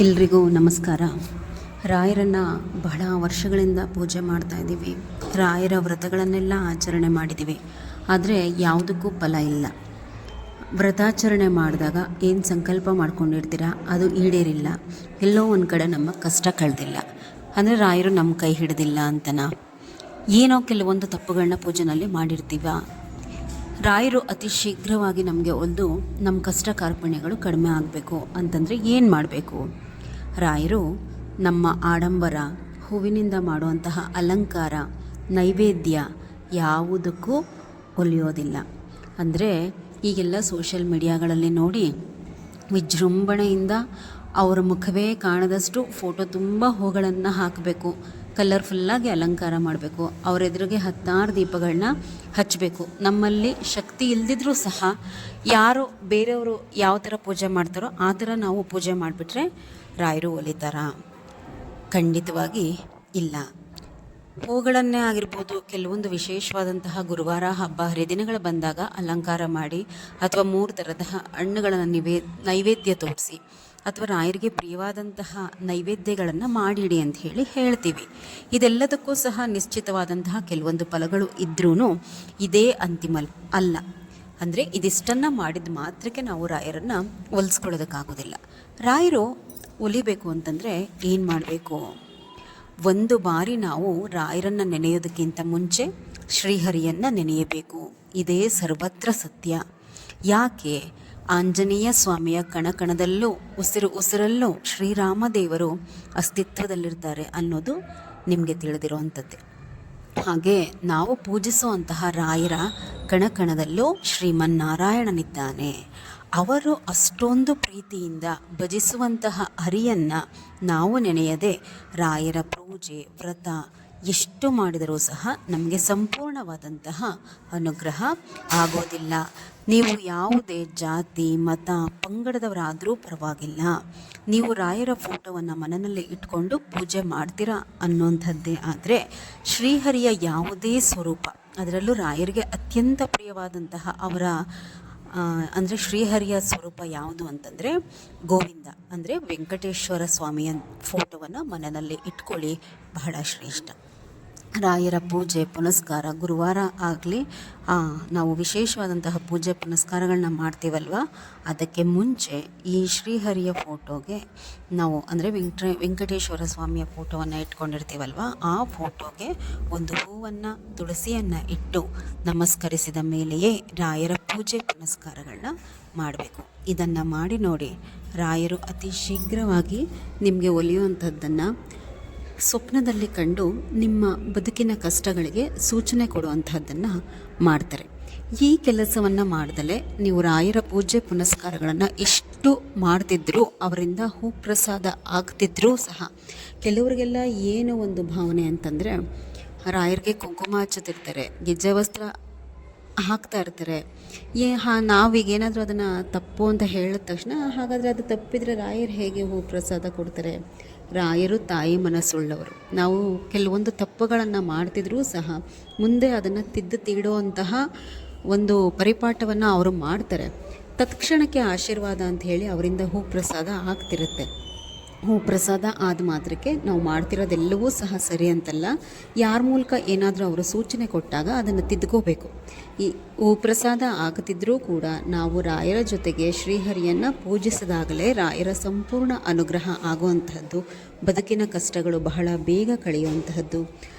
ಎಲ್ರಿಗೂ ನಮಸ್ಕಾರ. ರಾಯರನ್ನು ಬಹಳ ವರ್ಷಗಳಿಂದ ಪೂಜೆ ಮಾಡ್ತಾ ಇದ್ದೀವಿ. ರಾಯರ ವ್ರತಗಳನ್ನೆಲ್ಲ ಆಚರಣೆ ಮಾಡಿದ್ದೀವಿ. ಆದರೆ ಯಾವುದಕ್ಕೂ ಫಲ ಇಲ್ಲ. ವ್ರತಾಚರಣೆ ಮಾಡಿದಾಗ ಏನು ಸಂಕಲ್ಪ ಮಾಡ್ಕೊಂಡಿರ್ತೀರ? ಅದು ಈಡೇರಿಲ್ಲ. ಎಲ್ಲೋ ಒಂದು ಕಡೆ ನಮ್ಮ ಕಷ್ಟ ಕಳೆದಿಲ್ಲ. ಅಂದರೆ ರಾಯರು ನಮ್ಮ ಕೈ ಹಿಡಿದಿಲ್ಲ ಅಂತನಾ? ಏನೋ ಕೆಲವೊಂದು ತಪ್ಪುಗಳನ್ನ ಪೂಜೆನಲ್ಲಿ ಮಾಡಿರ್ತೀವ? ರಾಯರು ಅತಿ ಶೀಘ್ರವಾಗಿ ನಮಗೆ ಒಂದು ನಮ್ಮ ಕಷ್ಟ ಕಾರ್ಪಣ್ಯಗಳು ಕಡಿಮೆ ಆಗಬೇಕು. ಅಂತಂದರೆ ಏನು ಮಾಡಬೇಕು? ರಾಯರು ನಮ್ಮ ಆಡಂಬರ, ಹೂವಿನಿಂದ ಮಾಡುವಂತಹ ಅಲಂಕಾರ, ನೈವೇದ್ಯ ಯಾವುದಕ್ಕೂ ಒಲಿಯೋದಿಲ್ಲ. ಅಂದರೆ ಈಗೆಲ್ಲ ಸೋಷಿಯಲ್ ಮೀಡಿಯಾಗಳಲ್ಲಿ ನೋಡಿ ವಿಜೃಂಭಣೆಯಿಂದ ಅವರ ಮುಖವೇ ಕಾಣದಷ್ಟು ಫೋಟೋ ತುಂಬ ಹೂಗಳನ್ನು ಹಾಕಬೇಕು. ಕಲರ್ಫುಲ್ಲಾಗಿ ಅಲಂಕಾರ ಮಾಡಬೇಕು. ಅವರ ಎದುರಿಗೆ ಹತ್ತಾರು ದೀಪಗಳನ್ನ ಹಚ್ಚಬೇಕು ನಮ್ಮಲ್ಲಿ ಶಕ್ತಿ ಇಲ್ದಿದ್ರೂ ಸಹ ಯಾರು ಬೇರೆಯವರು ಯಾವ ಥರ ಪೂಜೆ ಮಾಡ್ತಾರೋ ಆ ಥರ ನಾವು ಪೂಜೆ ಮಾಡಿಬಿಟ್ರೆ ರಾಯರು ಒಲಿತಾರ. ಖಂಡಿತವಾಗಿ ಇಲ್ಲ. ಹೂಗಳನ್ನೇ ಆಗಿರ್ಬೋದು, ಕೆಲವೊಂದು ವಿಶೇಷವಾದಂತಹ ಗುರುವಾರ ಹಬ್ಬ, ಹರಿದಿನಗಳು ಬಂದಾಗ ಅಲಂಕಾರ ಮಾಡಿ ಅಥವಾ ಮೂರು ಥರದ ಹಣ್ಣುಗಳನ್ನು ನಿವೇ, ನೈವೇದ್ಯ ತೋರಿಸಿ ಅಥವಾ ರಾಯರಿಗೆ ಪ್ರಿಯವಾದಂತಹ ನೈವೇದ್ಯಗಳನ್ನು ಮಾಡಿಡಿ ಅಂತ ಹೇಳಿ ಹೇಳ್ತೀವಿ. ಇದೆಲ್ಲದಕ್ಕೂ ಸಹ ನಿಶ್ಚಿತವಾದಂತಹ ಕೆಲವೊಂದು ಫಲಗಳು ಇದ್ರೂ ಇದೇ ಅಂತಿಮ ಅಲ್ಲ. ಅಂದರೆ ಇದಿಷ್ಟನ್ನು ಮಾಡಿದ ಮಾತ್ರಕ್ಕೆ ನಾವು ರಾಯರನ್ನು ಒಲಿಸ್ಕೊಳ್ಳೋದಕ್ಕಾಗೋದಿಲ್ಲ. ರಾಯರು ಒಲಿಬೇಕು ಅಂತಂದರೆ ಏನು ಮಾಡಬೇಕು? ಒಂದು ಬಾರಿ ನಾವು ರಾಯರನ್ನು ನೆನೆಯೋದಕ್ಕಿಂತ ಮುಂಚೆ ಶ್ರೀಹರಿಯನ್ನು ನೆನೆಯಬೇಕು. ಇದೇ ಸರ್ವತ್ರ ಸತ್ಯ. ಯಾಕೆ? ಆಂಜನೇಯ ಸ್ವಾಮಿಯ ಕಣಕಣದಲ್ಲೂ, ಉಸಿರು ಉಸಿರಲ್ಲೂ ಶ್ರೀರಾಮದೇವರು ಅಸ್ತಿತ್ವದಲ್ಲಿರ್ತಾರೆ ಅನ್ನೋದು ನಿಮಗೆ ತಿಳಿದಿರುವಂಥದ್ದೇ ಹಾಗೆ ನಾವು ಪೂಜಿಸುವಂತಹ ರಾಯರ ಕಣಕಣದಲ್ಲೂ ಶ್ರೀಮನ್ನಾರಾಯಣನಿದ್ದಾನೆ. ಅವರು ಅಷ್ಟೊಂದು ಪ್ರೀತಿಯಿಂದ ಭಜಿಸುವಂತಹ ಹರಿಯನ್ನು ನಾವು ನೆನೆಯದೆ ರಾಯರ ಪೂಜೆ, ವ್ರತ ಎಷ್ಟು ಮಾಡಿದರೂ ಸಹ ನಮಗೆ ಸಂಪೂರ್ಣವಾದಂತಹ ಅನುಗ್ರಹ ಆಗೋದಿಲ್ಲ. ನೀವು ಯಾವುದೇ ಜಾತಿ, ಮತ, ಪಂಗಡದವರಾದರೂ ಪರವಾಗಿಲ್ಲ. ನೀವು ರಾಯರ ಫೋಟೋವನ್ನು ಮನನಲ್ಲಿ ಇಟ್ಕೊಂಡು ಪೂಜೆ ಮಾಡ್ತೀರಾ ಅನ್ನೋಂಥದ್ದೇ ಆದರೆ ಶ್ರೀಹರಿಯ ಯಾವುದೇ ಸ್ವರೂಪ, ಅದರಲ್ಲೂ ರಾಯರಿಗೆ ಅತ್ಯಂತ ಪ್ರಿಯವಾದಂತಹ ಅವರ ಅಂದರೆ ಶ್ರೀಹರಿಯ ಸ್ವರೂಪ ಯಾವುದು ಅಂತಂದರೆ ಗೋವಿಂದ, ಅಂದರೆ ವೆಂಕಟೇಶ್ವರ ಸ್ವಾಮಿಯ ಫೋಟೋವನ್ನು ಮನೆಯಲ್ಲಿ ಇಟ್ಕೊಳ್ಳಿ, ಬಹಳ ಶ್ರೇಷ್ಠ. ರಾಯರ ಪೂಜೆ, ಪುನಸ್ಕಾರ ಗುರುವಾರ ಆಗಲಿ ನಾವು ವಿಶೇಷವಾದಂತಹ ಪೂಜೆ ಪುನಸ್ಕಾರಗಳನ್ನ ಮಾಡ್ತೀವಲ್ವ? ಅದಕ್ಕೆ ಮುಂಚೆ ಈ ಶ್ರೀಹರಿಯ ಫೋಟೋಗೆ ನಾವು, ಅಂದರೆ ವೆಂಕಟ ವೆಂಕಟೇಶ್ವರ ಸ್ವಾಮಿಯ ಫೋಟೋವನ್ನು ಇಟ್ಕೊಂಡಿರ್ತೀವಲ್ವ? ಆ ಫೋಟೋಗೆ ಒಂದು ಹೂವನ್ನು, ತುಳಸಿಯನ್ನು ಇಟ್ಟು ನಮಸ್ಕರಿಸಿದ ಮೇಲೆಯೇ ರಾಯರ ಪೂಜೆ ಪುನಸ್ಕಾರಗಳನ್ನ ಮಾಡಬೇಕು. ಇದನ್ನು ಮಾಡಿ ನೋಡಿ ರಾಯರು ಅತಿ ಶೀಘ್ರವಾಗಿ ನಿಮಗೆ ಒಲಿಯುವಂಥದ್ದನ್ನು ಸ್ವಪ್ನದಲ್ಲಿ ಕಂಡು ನಿಮ್ಮ ಬದುಕಿನ ಕಷ್ಟಗಳಿಗೆ ಸೂಚನೆ ಕೊಡುವಂಥದ್ದನ್ನು ಮಾಡ್ತಾರೆ. ಈ ಕೆಲಸವನ್ನು ಮಾಡ್ದಲೇ ನೀವು ರಾಯರ ಪೂಜೆ ಪುನಸ್ಕಾರಗಳನ್ನು ಎಷ್ಟು ಮಾಡ್ತಿದ್ರೂ ಅವರಿಂದ ಹೂ ಪ್ರಸಾದ ಆಗ್ತಿದ್ರೂ ಸಹ ಕೆಲವರಿಗೆಲ್ಲ ಏನು ಒಂದು ಭಾವನೆ ಅಂತಂದರೆ ರಾಯರಿಗೆ ಕುಂಕುಮ ಹಚ್ಚುತ್ತಿರ್ತಾರೆ, ಗೆಜ್ಜೆ ವಸ್ತ್ರ ಹಾಕ್ತಾ ಇರ್ತಾರೆ. ಏ, ಹಾ, ನಾವೀಗ ಏನಾದರೂ ಅದನ್ನು ತಪ್ಪು ಅಂತ ಹೇಳಿದ ತಕ್ಷಣ, ಹಾಗಾದರೆ ಅದು ತಪ್ಪಿದರೆ ರಾಯರು ಹೇಗೆ ಹೂ ಪ್ರಸಾದ ಕೊಡ್ತಾರೆ? ರಾಯರು ತಾಯಿ ಮನಸ್ಸುಳ್ಳವರು. ನಾವು ಕೆಲವೊಂದು ತಪ್ಪುಗಳನ್ನು ಮಾಡ್ತಿದ್ರೂ ಸಹ, ಮುಂದೆ ಅದನ್ನು ತಿದ್ದು ತೀಡುವಂತಹ ಒಂದು ಪರಿಪಾಠವನ್ನು ಅವರು ಮಾಡ್ತಾರೆ. ತತ್ಕ್ಷಣಕ್ಕೆ ಆಶೀರ್ವಾದ ಅಂತ ಹೇಳಿ ಅವರಿಂದ ಹೂ ಪ್ರಸಾದ ಆಗ್ತಿರುತ್ತೆ. ಪ್ರಸಾದ ಆದ ಮಾತ್ರಕ್ಕೆ ನಾವು ಮಾಡ್ತಿರೋದೆಲ್ಲವೂ ಸಹ ಸರಿ ಅಂತಲ್ಲ. ಯಾರ ಮೂಲಕ ಏನಾದರೂ ಅವರು ಸೂಚನೆ ಕೊಟ್ಟಾಗ ಅದನ್ನು ತಿದ್ಕೋಬೇಕು. ಈ ಹೂ ಪ್ರಸಾದ ಆಗದಿದ್ದರೂ ಕೂಡ ನಾವು ರಾಯರ ಜೊತೆಗೆ ಶ್ರೀಹರಿಯನ್ನು ಪೂಜಿಸಿದಾಗಲೇ ರಾಯರ ಸಂಪೂರ್ಣ ಅನುಗ್ರಹ ಆಗುವಂತಹದ್ದು, ಬದುಕಿನ ಕಷ್ಟಗಳು ಬಹಳ ಬೇಗ ಕಳೆಯುವಂತಹದ್ದು.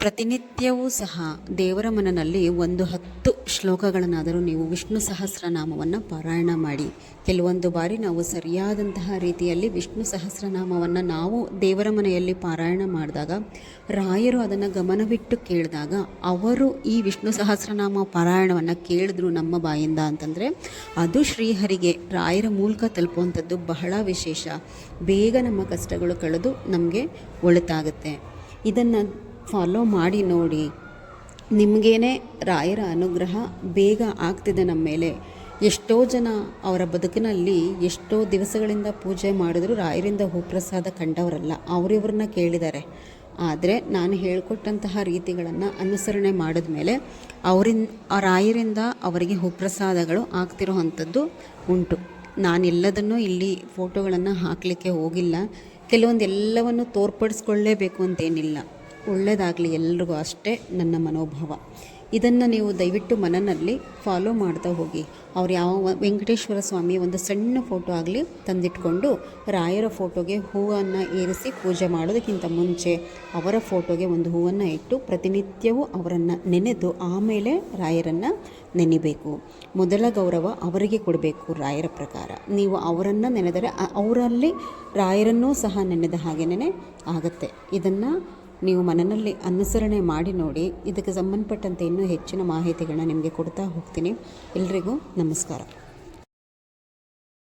ಪ್ರತಿನಿತ್ಯವೂ ಸಹ ದೇವರ ಮನನಲ್ಲಿ ಒಂದು ಹತ್ತು ಶ್ಲೋಕಗಳನ್ನಾದರೂ ನೀವು ವಿಷ್ಣು ಸಹಸ್ರನಾಮವನ್ನು ಪಾರಾಯಣ ಮಾಡಿ. ಕೆಲವೊಂದು ಬಾರಿ ನಾವು ಸರಿಯಾದಂತಹ ರೀತಿಯಲ್ಲಿ ವಿಷ್ಣು ಸಹಸ್ರನಾಮವನ್ನು ನಾವು ದೇವರ ಮನೆಯಲ್ಲಿ ಪಾರಾಯಣ ಮಾಡಿದಾಗ, ರಾಯರು ಅದನ್ನು ಗಮನವಿಟ್ಟು ಕೇಳಿದಾಗ, ಅವರು ಈ ವಿಷ್ಣು ಸಹಸ್ರನಾಮ ಪಾರಾಯಣವನ್ನು ಕೇಳಿದ್ರು ನಮ್ಮ ಬಾಯಿಂದ ಅಂತಂದರೆ, ಅದು ಶ್ರೀಹರಿಗೆ, ರಾಯರ ಮೂಲಕ ತಲುಪುವಂಥದ್ದು ಬಹಳ ವಿಶೇಷ. ಬೇಗ ನಮ್ಮ ಕಷ್ಟಗಳು ಕಳೆದು ನಮಗೆ ಒಳಿತಾಗುತ್ತೆ. ಇದನ್ನು ಫಾಲೋ ಮಾಡಿ ನೋಡಿ. ನಿಮಗೇನೆ ರಾಯರ ಅನುಗ್ರಹ ಬೇಗ ಆಗ್ತಿದೆ ನಮ್ಮ ಮೇಲೆ. ಎಷ್ಟೋ ಜನ ಅವರ ಬದುಕಿನಲ್ಲಿ ಎಷ್ಟೋ ದಿವಸಗಳಿಂದ ಪೂಜೆ ಮಾಡಿದ್ರು ರಾಯರಿಂದ ಹೂಪ್ರಸಾದ ಕಂಡವರಲ್ಲ ಅವರಿವ್ರನ್ನ ಕೇಳಿದ್ದಾರೆ. ಆದರೆ ನಾನು ಹೇಳಿಕೊಟ್ಟಂತಹ ರೀತಿಗಳನ್ನು ಅನುಸರಣೆ ಮಾಡಿದ ಮೇಲೆ ಅವರಿಂದ ರಾಯರಿಂದ ಅವರಿಗೆ ಹೂಪ್ರಸಾದಗಳು ಆಗ್ತಿರೋ ಅಂಥದ್ದು ಉಂಟು. ನಾನೆಲ್ಲದನ್ನು ಇಲ್ಲಿ ಫೋಟೋಗಳನ್ನು ಹಾಕಲಿಕ್ಕೆ ಹೋಗಿಲ್ಲ. ಕೆಲವೊಂದು ಎಲ್ಲವನ್ನು ತೋರ್ಪಡಿಸ್ಕೊಳ್ಳೇಬೇಕು ಅಂತೇನಿಲ್ಲ. ಒಳ್ಳೆಯದಾಗಲಿ ಎಲ್ರಿಗೂ ಅಷ್ಟೇ ನನ್ನ ಮನೋಭಾವ. ಇದನ್ನು ನೀವು ದಯವಿಟ್ಟು ಮನನಲ್ಲಿ ಫಾಲೋ ಮಾಡ್ತಾ ಹೋಗಿ. ಅವ್ರು ಯಾವ ವೆಂಕಟೇಶ್ವರ ಸ್ವಾಮಿಯ ಒಂದು ಸಣ್ಣ ಫೋಟೋ ಆಗಲಿ ತಂದಿಟ್ಕೊಂಡು ರಾಯರ ಫೋಟೋಗೆ ಹೂವನ್ನು ಏರಿಸಿ ಪೂಜೆ ಮಾಡೋದಕ್ಕಿಂತ ಮುಂಚೆ ಅವರ ಫೋಟೋಗೆ ಒಂದು ಹೂವನ್ನು ಇಟ್ಟು ಪ್ರತಿನಿತ್ಯವೂ ಅವರನ್ನು ನೆನೆದು ಆಮೇಲೆ ರಾಯರನ್ನು ನೆನಿಬೇಕು. ಮೊದಲ ಗೌರವ ಅವರಿಗೆ ಕೊಡಬೇಕು ರಾಯರ ಪ್ರಕಾರ. ನೀವು ಅವರನ್ನು ನೆನೆದರೆ ಅವರಲ್ಲಿ ರಾಯರನ್ನೂ ಸಹ ನೆನೆದ ಹಾಗೆನೇ ಆಗುತ್ತೆ. ಇದನ್ನು ನೀವು ಮನನಲ್ಲಿ ಅನುಸರಣೆ ಮಾಡಿ ನೋಡಿ, ಇದಕ್ಕೆ ಸಂಬಂಧಪಟ್ಟಂತೆ ಇನ್ನೂ ಹೆಚ್ಚಿನ ಮಾಹಿತಿಗಳನ್ನ ನಿಮಗೆ ಕೊಡ್ತಾ ಹೋಗ್ತೀನಿ. ಎಲ್ರಿಗೂ ನಮಸ್ಕಾರ.